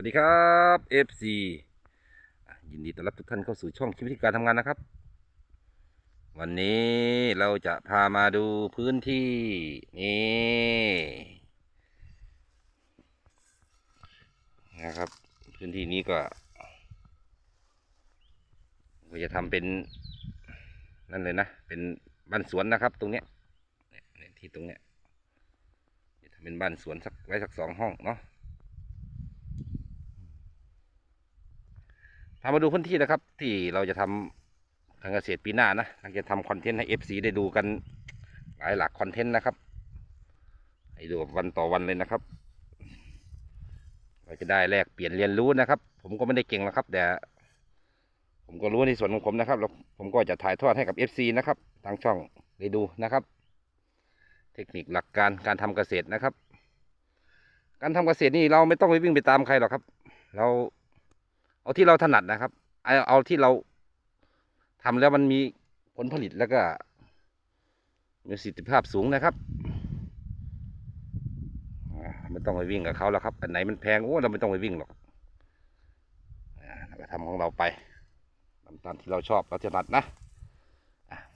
วัสดีครับ FC ยินดีต้อนรับทุกท่านเข้าสู่ช่องชีวิตการทำงานนะครับ วันนี้เราจะพามาดูพื้นที่ นี่นะครับ พื้นที่นี้ก็จะทำเป็นนั่นเลยนะ เป็นบ้านสวนนะครับ ตรงเนี้ยที่ตรงเนี้ยจะทำเป็นบ้านสวนสักไว้สักสองห้องเนาะ พามาดูพื้นที่นะครับ ที่เราจะทำการเกษตรปีหน้านะเราจะทำคอนเทนต์ให้ FC ได้ดูกันหลายหลักคอนเทนต์นะครับ ให้ดูวันต่อวันเลยนะครับ เราจะได้แลกเปลี่ยนเรียนรู้นะครับ ผมก็ไม่ได้เก่งหรอกครับ แต่ผมก็รู้ในส่วนของผมนะครับแล้วผมก็จะถ่ายทอดให้กับ FC นะครับทางช่องได้ดูนะครับ เทคนิคหลักการการทำเกษตรนะครับ การทำเกษตรนี่เราไม่ต้องไปวิ่งไปตามใครหรอกครับ เรา เอาที่เราถนัดนะครับ เอาเอาที่เราทำแล้วมันมีผลผลิตแล้วก็ มีประสิทธิภาพสูงนะครับไม่ต้องไปวิ่งกับเขาแล้วครับ อันไหนมันแพงโอ้เราไม่ต้องไปวิ่งหรอกอ่าเราทำของเราไปตามตามที่เราชอบเราถนัดนะ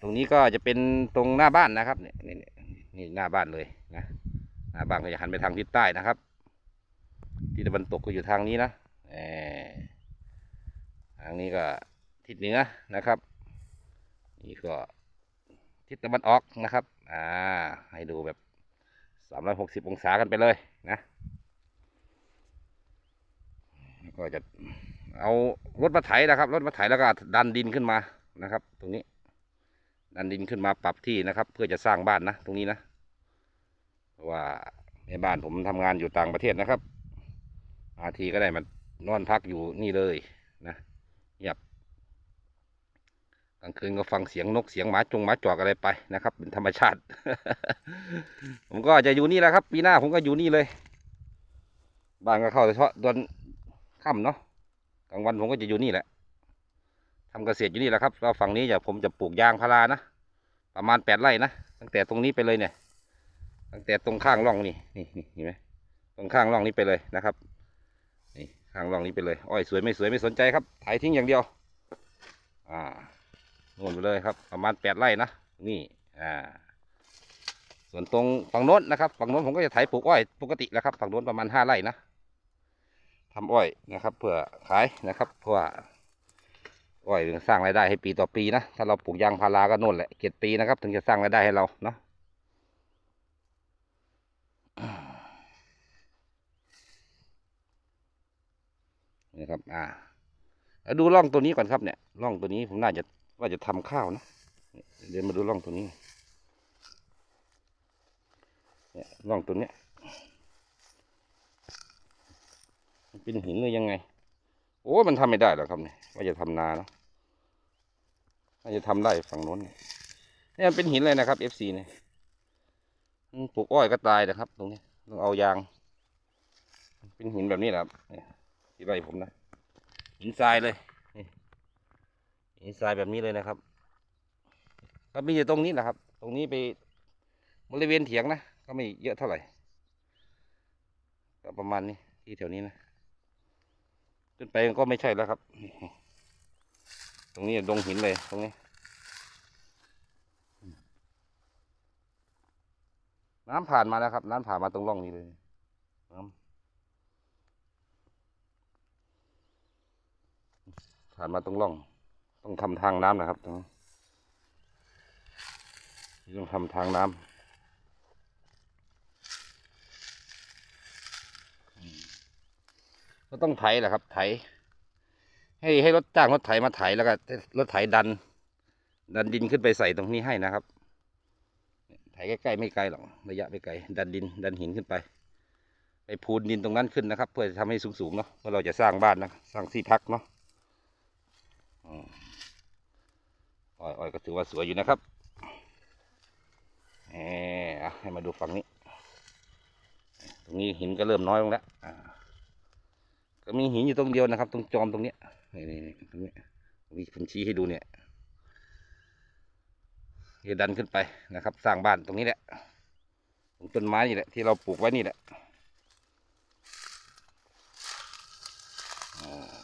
ตรงนี้ก็จะเป็นตรงหน้าบ้านนะครับเนี่ยนี่นี่หน้าบ้านเลยนะหน้าบ้านก็จะหันไปทางทิศใต้นะครับทิศตะวันตกก็อยู่ทางนี้นะเออ ทางนี้ก็ทิศเหนือนะครับ นี่ก็ทิศตะวันออกนะครับ อ่า ให้ดูแบบสามร้อยหกสิบองศากันไปเลยนะก็จะเอารถมาไถนะครับ รถมาไถแล้วก็ดันดินขึ้นมานะครับ ตรงนี้ ดันดินขึ้นมาปรับที่นะครับ เพื่อจะสร้างบ้านนะตรงนี้นะเพราะว่าในบ้านผมทำงานอยู่ต่างประเทศนะครับอาทีก็ได้มานอนพักอยู่นี่เลยนะ กลางคืนก็ฟังเสียงนกเสียงหมาจงหมาจอกอะไรไปนะครับ เป็นธรรมชาติ ผมก็จะอยู่นี่แหละครับ ปีหน้าผมก็อยู่นี่เลยบ้านก็เข้าเฉพาะตอนค่ำเนาะกลางวันผมก็จะอยู่นี่แหละทำเกษตรอยู่นี่แหละครับแล้วฝั่งนี้จะผมจะปลูกยางพารานะประมาณแปดไร่นะตั้งแต่ตรงนี้ไปเลยเนี่ย ตั้งแต่ตรงข้างร่องนี่นี่นี่เห็นไหมตรงข้างร่องนี้ไปเลยนะครับนี่ข้างร่องนี้ไปเลยอ้อยสวยไม่สวยไม่สนใจครับถ่ายทิ้งอย่างเดียว อ่า โน่นไปเลยครับ ประมาณแปดไร่นะนี่อ่าส่วนตรงฝั่งโน้นนะครับฝั่งโน้นผมก็จะไถปลูกอ้อยปกติแล้วครับฝั่งโน้นประมาณห้าไร่นะทำอ้อยนะครับเพื่อขายนะครับเพราะว่าอ้อยถึงสร้างรายได้ให้ปีต่อปีนะถ้าเราปลูกยางพาราก็โน่นแหละเจ็ดปีนะครับ ถึงจะสร้างรายได้ให้เราเนาะนี่ครับ อ่าแล้วดูร่องตัวนี้ก่อนครับเนี่ยร่องตัวนี้ผมน่าจะ ว่าจะทำข้าวนะเดี๋ยวมาดูร่องตัวนี้ เนี่ยร่องตัวเนี้ยมันเป็นหินหรือยังไง โอ้มันทำไม่ได้หรอกครับเนี่ยว่าจะทำนาเนาะว่าจะทำได้ฝั่งโน้นเนี่ยนี่มันเป็นหินเลยนะครับ FC เนี่ยปลูกอ้อยก็ตายนะครับ ตรงนี้ต้องเอายาง เป็นหินแบบนี้แหละครับเนี่ยที่ไรผมนะหินทรายเลย นี่ทรายแบบนี้เลยนะครับก็มีอยู่ตรงนี้แหละครับ ตรงนี้ไปบริเวณเถียงนะ ก็ไม่เยอะเท่าไหร่ก็ประมาณนี้ที่แถวนี้นะจนไปก็ไม่ใช่แล้วครับ ตรงนี้ดงหินเลยตรงนี้ น้ำผ่านมาแล้วครับ น้ำผ่านมาตรงร่องนี้เลยน้ำผ่านมาตรงร่อง ต้องทำทางน้ำนะครับตรงนี้ต้องทำทางน้ำอืมก็ต้องไถแหละครับ ไถ ให้ให้รถจ้างรถไถมาไถแล้วก็รถไถดัน ดันดินขึ้นไปใส่ตรงนี้ให้นะครับ ไถใกล้ๆไม่ไกลหรอกระยะไม่ไกล ดันดิน ดันหินขึ้นไป ไปพูนดินตรงนั้นขึ้นนะครับ เพื่อจะทำให้สูงๆเนาะเพื่อเราจะสร้างบ้านนะสร้างที่พักเนาะ อ้อยอ้อยก็ถือว่าสวยอยู่นะครับเออให้มาดูฝั่งนี้ ตรงนี้หินก็เริ่มน้อยลงแล้วก็มีหินอยู่ตรงเดียวนะครับ ตรงจอมตรงเนี้ยนี่นี่ตรงนี้มีผมชี้ให้ดูเนี่ยจะดันขึ้นไปนะครับ สร้างบ้านตรงนี้แหละตรงต้นไม้นี่แหละที่เราปลูกไว้นี่แหละ อ่า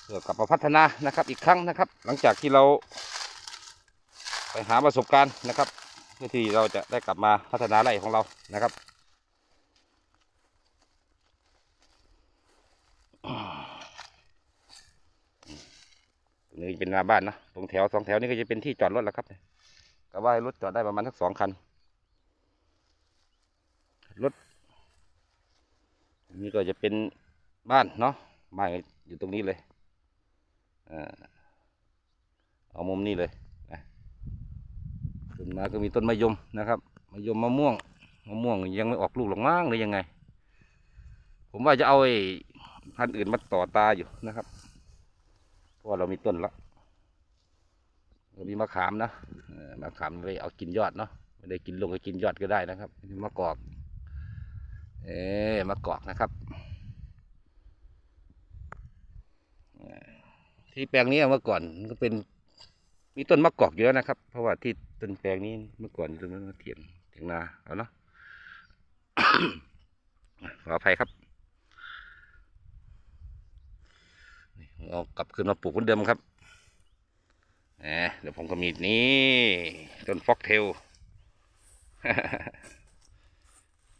เพื่อกลับมาพัฒนานะครับอีกครั้งนะครับ หลังจากที่เรา ไปหาประสบการณ์นะครับเพื่อที่เราจะได้กลับมาพัฒนาไร่ของเรานะครับนี้เป็นหน้าบ้านนะตรงแถวสองแถวนี้ก็จะเป็นที่จอดรถแล้วครับก็ว่าให้รถจอดได้ประมาณสักสองคันรถนี่ก็จะเป็นบ้านเนาะบ้านอยู่ตรงนี้เลย เอามุมนี้เลยนะขึ้นมาก็มีต้นมะยมนะครับมะยมมะม่วงมะม่วงยังไม่ออกลูกหรอกมั้งหรือยังไง ผมว่าจะเอาไอ้พันธุ์อื่นมาต่อตาอยู่นะครับเพราะว่าเรามีต้นละเรามีมะขามนะมะขามไปเอากินยอดเนาะไม่ได้กินลงก็กินยอดก็ได้นะครับมีมะกอก เอ๊มะกอกนะครับเอ่อ ที่แปลงนี้เมื่อก่อนก็เป็น มีต้นมะกอกอยู่แล้วนะครับ เพราะว่าที่ต้นแปลงนี้เมื่อก่อนตรงนั้นเถียงเถียงนาเอาเนาะขออภัยครับเอากลับคืนมาปลูกเหมือนเดิมครับแหมเดี๋ยวผมก็มีนี่ต้นฟอกเทล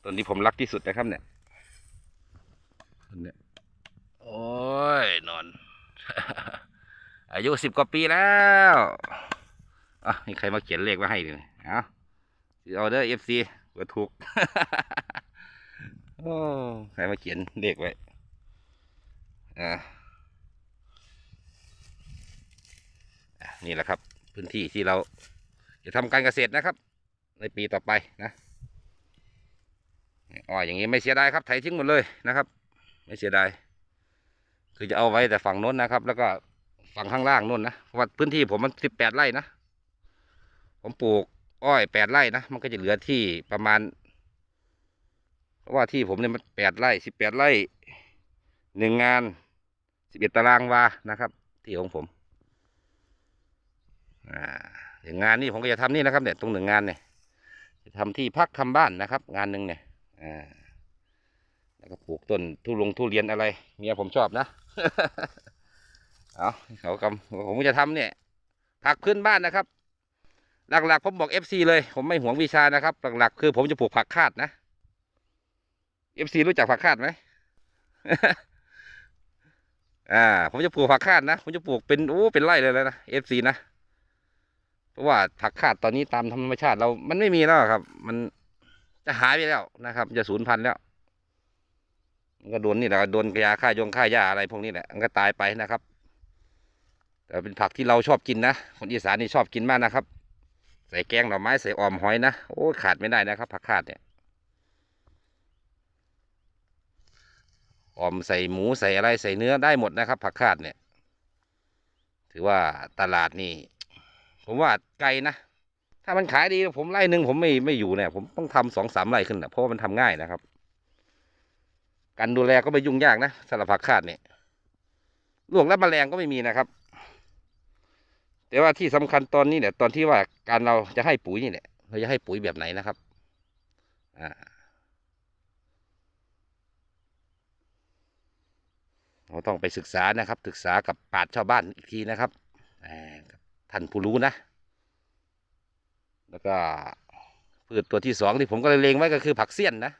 ต้นที่ผมรักที่สุดนะครับเนี่ยต้นเนี้ยโอ้ย นอน อายุสิบกว่าปีแล้วอะมีใครมาเขียนเลขมาให้ดิเอาเอาเด้อเอฟซีเผื่อถูกโอ้ใครมาเขียนเลขไว้อ่าอะนี่แหละครับ พื้นที่ที่เราจะทำการเกษตรนะครับ ในปีต่อไปนะอ๋ออย่างนี้ไม่เสียดายครับไถทิ้งหมดเลยนะครับ ไม่เสียดายคือจะเอาไว้แต่ฝั่งโน้นนะครับ แล้วก็ ฝั่งข้างล่างโน้นนะเพราะว่าพื้นที่ผมมันสิบแปดไร่นะผมปลูกอ้อยแปดไร่นะมันก็จะเหลือที่ประมาณเพราะว่าที่ผมเนี่ยมันแปดไร่สิบแปดไร่หนึ่งงานสิบเอ็ดตารางวานะครับ ที่ของผมอ่าอย่างงานนี้ผมก็จะทำนี่นะครับเนี่ยตรงหนึ่งงานเนี่ยจะทำที่พักทำบ้านนะครับ งานหนึ่งเนี่ยอ่าแล้วก็ปลูกต้นทุลงทุเรียนอะไรเมียผมชอบนะ เอาเขากำผมจะทำเนี่ยผักพื้นบ้านนะครับ หลักๆผมบอกเอฟซีเลย ผมไม่หวงวิชานะครับ หลักๆ คือผมจะปลูกผักคาดนะเอฟซีรู้จักผักคาดไหมอ่า ผมจะปลูกผักคาดนะ ผมจะปลูกเป็นโอ้เป็นไร่เลยนะเอฟซีนะเพราะว่าผักคาดตอนนี้ตามธรรมชาติเรามันไม่มีแล้วครับ มันจะหายไปแล้วนะครับ จะสูญพันธุ์แล้ว มันก็โดนนี่แหละโดนยาฆ่ายงฆ่าหญ้าอะไรพวกนี้แหละมันก็ตายไปนะครับ แต่เป็นผักที่เราชอบกินนะ คนอีสานนี่ชอบกินมากนะครับ ใส่แกงหน่อไม้ใส่ออมหอยนะ โอ้ขาดไม่ได้นะครับ ผักขาดเนี่ยออมใส่หมูใส่อะไรใส่เนื้อได้หมดนะครับ ผักขาดเนี่ย ถือว่าตลาดนี่ผมว่าไกลนะถ้ามันขายดีผมไร่หนึ่งผมไม่ไม่อยู่เนี่ย ผมต้องทำสองสามไร่ขึ้นนะเพราะามันทำง่ายนะครับ การดูแลก็ไม่ยุ่งยากนะสำหรับผักคาดเนี่ยลวกและแมลงก็ไม่มีนะครับ แต่ว่าที่สำคัญตอนนี้เนี่ยตอนที่ว่าการเราจะให้ปุ๋ยนี่แหละเราจะให้ปุ๋ยแบบไหนนะครับอ่าเราต้องไปศึกษานะครับ ศึกษากับปาชญ์ชาวบ้านอีกทีนะครับท่านผู้รู้นะ แล้วก็พืชตัวที่สองที่ผมก็เลยเลงไว้ก็คือผักเสี้ยนนะ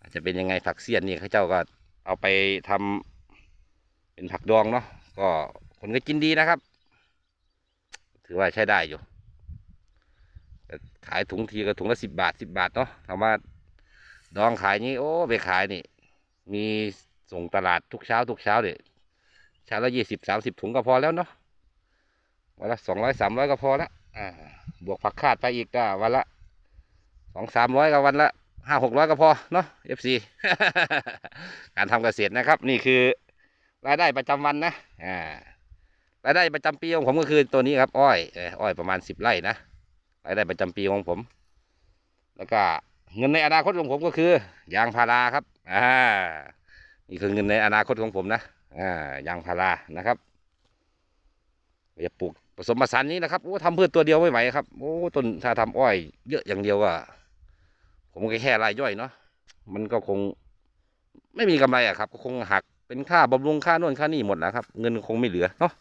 อาจจะเป็นยังไงผักเสี้ยนนี่เขาเจ้าก็เอาไปทำเป็นผักดองเนาะก็ คนก็กินดีนะครับ ถือว่าใช้ได้อยู่ ขายถุงทีก็ถุงละสิบบาทสิบบาทเนาะถามว่าดองขายนี้โอ้ไปขายนี่ มีส่งตลาดทุกเช้าทุกเช้าเด็เช้าละยี่สิบสามสิบถุงก็พอแล้วเนาะวันละสองร้อยสามร้อยก็พอละอ่าบวกผักคาดไปอีกก็วันละสองสามร้อยก็วันละห้าหกร้อยก็พอเนาะ FC การทำเกษตรนะครับ นี่คือรายได้ประจำวันนะอ่า รายได้ประจำปีของผมก็คือตัวนี้ครับ อ้อยอ้อยประมาณสิบไร่นะรายได้ประจำปีของผม แล้วก็เงินในอนาคตของผมก็คือยางพาราครับอ่านี่คือเงินในอนาคตของผมนะอ่ายางพารานะครับอย่าปลูกผสมผสานนี้นะครับโอ้ทำเพืชตัวเดียวไม่ไหวครับโอ้ต้นถ้าทำอ้อย เยอะอย่างเดียวอะผมก็แค่รายย่อยเนาะมันก็คง ไม่มีกำไรอะครับ ก็คงหักเป็นค่าบำรุงค่าน่นค่านี่หมดแล้วครับ เงินคงไม่เหลือเนาะ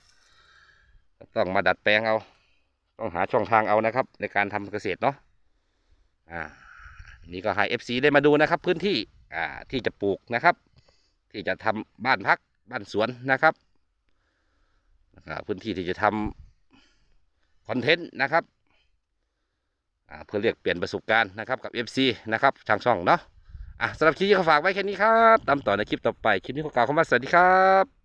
ต้องมาดัดแปลงเอา ต้องหาช่องทางเอานะครับ ในการทำเกษตรเนาะอ่านี่ก็ให้ FC ได้มาดูนะครับ พื้นที่อ่าที่จะปลูกนะครับ ที่จะทำบ้านพักบ้านสวนนะครับอ่าพื้นที่ที่จะทำคอนเทนต์นะครับอ่าเพื่อเรียกเปลี่ยนประสบการณ์นะครับกับ FC นะครับทางช่องเนาะอะสำหรับคลิปนี้ก็ฝากไว้แค่นี้ครับ ตามต่อในคลิปต่อไป คลิปนี้ขอกล่าวคำว่าสวัสดีครับ